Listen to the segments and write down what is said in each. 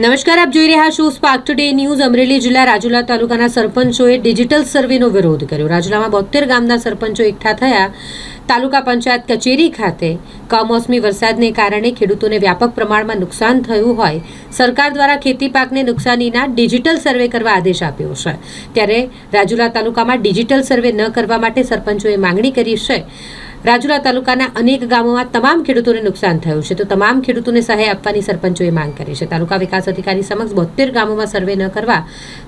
નમસ્કાર, આપ જોઈ રહ્યા છો સ્પાર્ક ટુડે ન્યૂઝ. અમરેલી જિલ્લા રાજુલા તાલુકાના સરપંચોએ ડિજિટલ સર્વેનો વિરોધ કર્યો. રાજુલામાં બોતેર ગામના સરપંચો એકઠા થયા. તાલુકા પંચાયત કચેરી ખાતે કમોસમી વરસાદને કારણે ખેડૂતોને વ્યાપક પ્રમાણમાં નુકસાન થયું હોય. સરકાર દ્વારા ખેતી પાકને નુકસાનીના ડિજિટલ સર્વે કરવા આદેશ આપ્યો છે. ત્યારે રાજુલા તાલુકામાં ડિજિટલ સર્વે ન કરવા માટે સરપંચોએ માંગણી કરી છે. રાજુલા તાલુકાના અનેક ગામોમાં તમામ ખેડૂતોને નુકસાન થયું છે. તો તમામ ખેડૂતોને સહાય આપવાની સરપંચોએ માંગ કરી છે. તાલુકા વિકાસ અધિકારી સમક્ષ બોતેર ગામોમાં સર્વે ન કરવા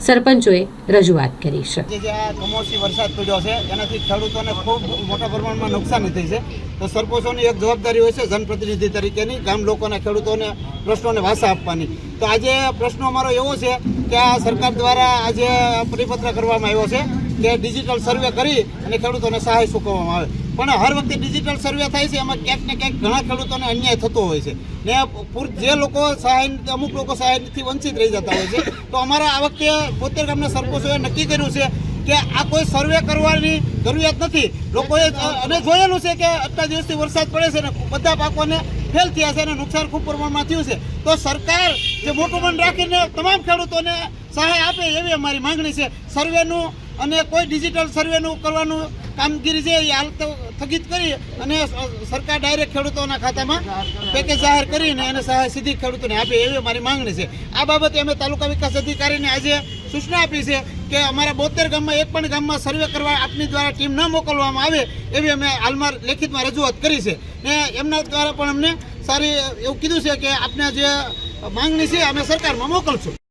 સરપંચોએ રજૂઆત કરી છે. જે આ કમોસમી વરસાદ પડ્યો છે, એનાથી ખેડૂતોને ખૂબ મોટા પ્રમાણમાં નુકસાન થઈ છે. તો સરપંચોની એક જવાબદારી હોય છે જનપ્રતિનિધિ તરીકેની, ગામ લોકોના ખેડૂતોને પ્રશ્નોને વાસા આપવાની. તો આજે પ્રશ્નો અમારો એવો છે કે આ સરકાર દ્વારા આજે પરિપત્ર કરવામાં આવ્યો છે કે ડિજિટલ સર્વે કરી અને ખેડૂતોને સહાય ચૂકવવામાં આવે. પણ હર વખતે ડિજિટલ સર્વે થાય છે, એમાં ક્યાંક ને ક્યાંક ઘણા ખેડૂતોને અન્યાય થતો હોય છે. ને જે લોકો સહાય, અમુક લોકો સહાયથી વંચિત રહી જતા હોય છે. તો અમારા આ વખતે પોતેર ગામના સરપંચોએ નક્કી કર્યું છે કે આ કોઈ સર્વે કરવાની જરૂરિયાત નથી. લોકોએ અને જોયેલું છે કે આટલા દિવસથી વરસાદ પડે છે ને, બધા પાકોને ફેલ થયા છે અને નુકસાન ખૂબ પ્રમાણમાં થયું છે. તો સરકાર જે મોટું મન રાખીને તમામ ખેડૂતોને સહાય આપે એવી અમારી માંગણી છે. સર્વેનું અને કોઈ ડિજિટલ સર્વેનું કરવાનું કામગીરી છે એ હાલ સ્થગિત કરી અને સરકાર ડાયરેક્ટ ખેડૂતોના ખાતામાં પેકેજ જાહેર કરીને એને સહાય સીધી ખેડૂતોને આપે એવી અમારી માંગણી છે. આ બાબતે અમે તાલુકા વિકાસ અધિકારીને આજે સૂચના આપી છે કે અમારા બોતેર ગામમાં એક પણ ગામમાં સર્વે કરવા આપની દ્વારા ટીમ ન મોકલવામાં આવે એવી અમે હાલમાં લેખિતમાં રજૂઆત કરી છે. ને એમના દ્વારા પણ અમને સારી એવું કીધું છે કે આપને જે માંગણી છે અમે સરકારમાં મોકલશું.